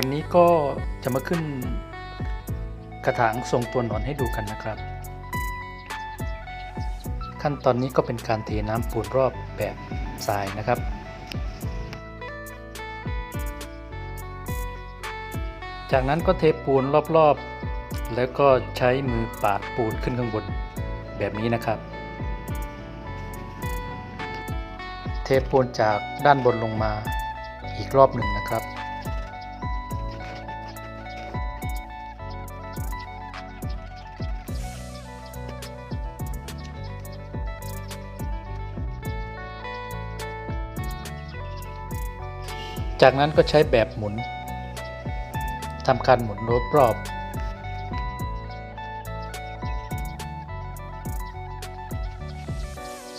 วันนี้ก็จะมาขึ้นกระถางทรงตัวหนอนให้ดูกันนะครับ ขั้นตอนนี้ก็เป็นการเทน้ำปูนรอบแบบทรายนะครับจากนั้นก็เทปูนรอบๆ แล้วก็ใช้มือปาดปูนขึ้นข้างบนแบบนี้นะครับ เทปูนจากด้านบนลงมาอีกรอบหนึ่งนะครับ จากนั้นก็ใช้แบบหมุนทำการหมุนรอบๆ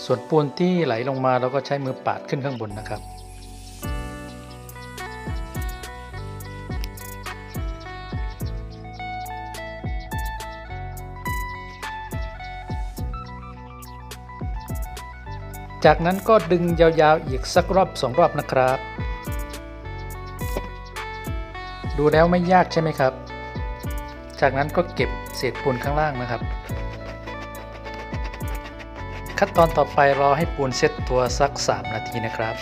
ส่วนปูนที่ไหลลงมาเราก็ใช้มือปาดขึ้นข้างบนนะครับ จากนั้นก็ดึงยาวๆอีกสักรอบสองรอบนะครับ ดูแล้วไม่ยากใช่ไหมครับ จากนั้นก็เก็บเศษปูนข้างล่างนะครับ ขั้นตอนต่อไปรอให้ปูนเซ็ตตัวสัก 3 นาทีนะครับ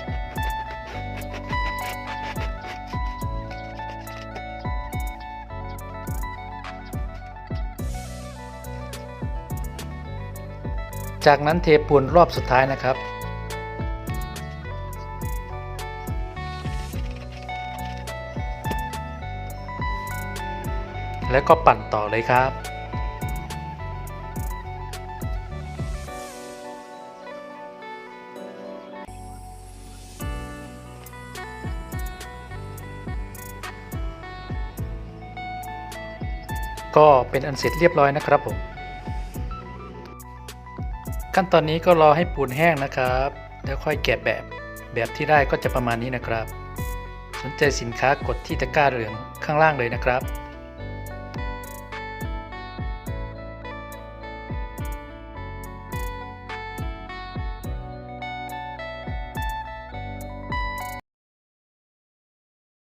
จากนั้นเทปูนรอบสุดท้ายนะครับ แล้วก็ปั่นต่อเลยครับก็เป็นอันเสร็จเรียบร้อยนะครับผม ขั้นตอนนี้ก็รอให้ปูนแห้งนะครับ แล้วค่อยแกะแบบ แบบที่ได้ก็จะประมาณนี้นะครับ สนใจสินค้ากดที่ตะกร้าเหลืองข้างล่างเลยนะครับ